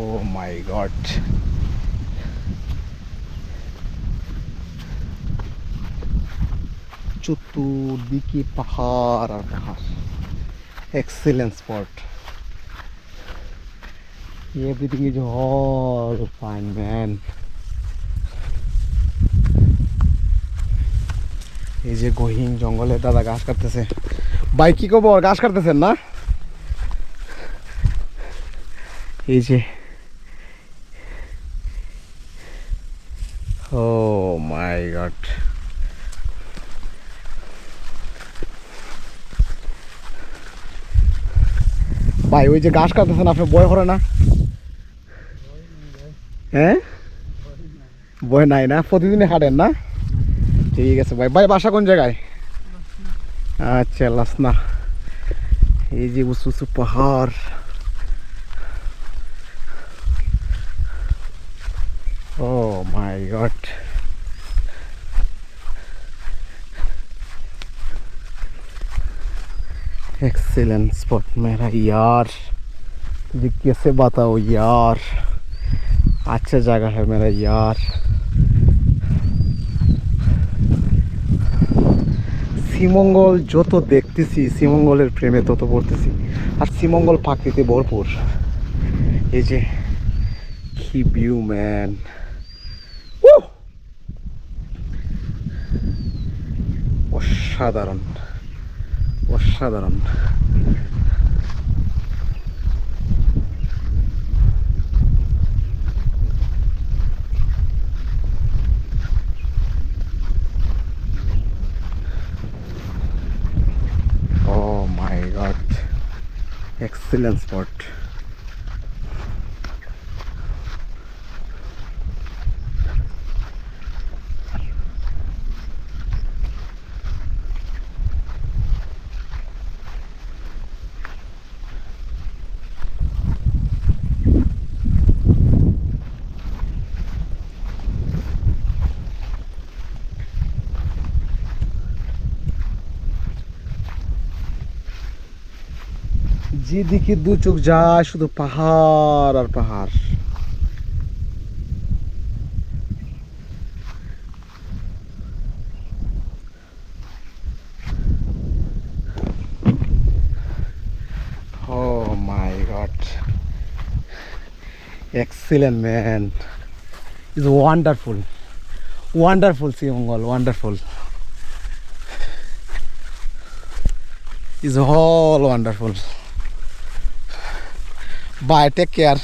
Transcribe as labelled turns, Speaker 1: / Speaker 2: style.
Speaker 1: O my god চতুর্দিকে পাহাড় আর পাহাড়। Excellent spot everything is all fine man এই যে গহীন জঙ্গলে দাদা ঘাস কাটতেছে। ভাই, কি খবর? ঘাস কাটতেছেন না? এই যে ও মাই গড ভাই, ওই যে ঘাস কাটতেছেন, আপনার বয় করে না? হ্যাঁ? বয় নাই না? প্রতিদিনই হাঁটেন না? ঠিক আছে ভাই। ভাই, বাসা কোন জায়গায়? আচ্ছা লাসনা এই যে উঁচু উঁচু পাহাড়। Oh my god excellent spot मेरा यार ये कैसे बताओ यार अच्छा जगह है मेरा यार শ্রীমঙ্গল যত দেখতেছি শ্রীমঙ্গলের প্রেমে তত পড়তেছি আর শ্রীমঙ্গল প্রাকৃতি ভরপুর এই যে কি ভিউ ম্যান অসাধারণ অসাধারণ Oh my god. Excellent spot. যেদিকে দু চোখ যায় শুধু পাহাড় আর পাহাড় Oh my god. Excellent man. It's wonderful. Wonderful Srimangol, wonderful. Bye take care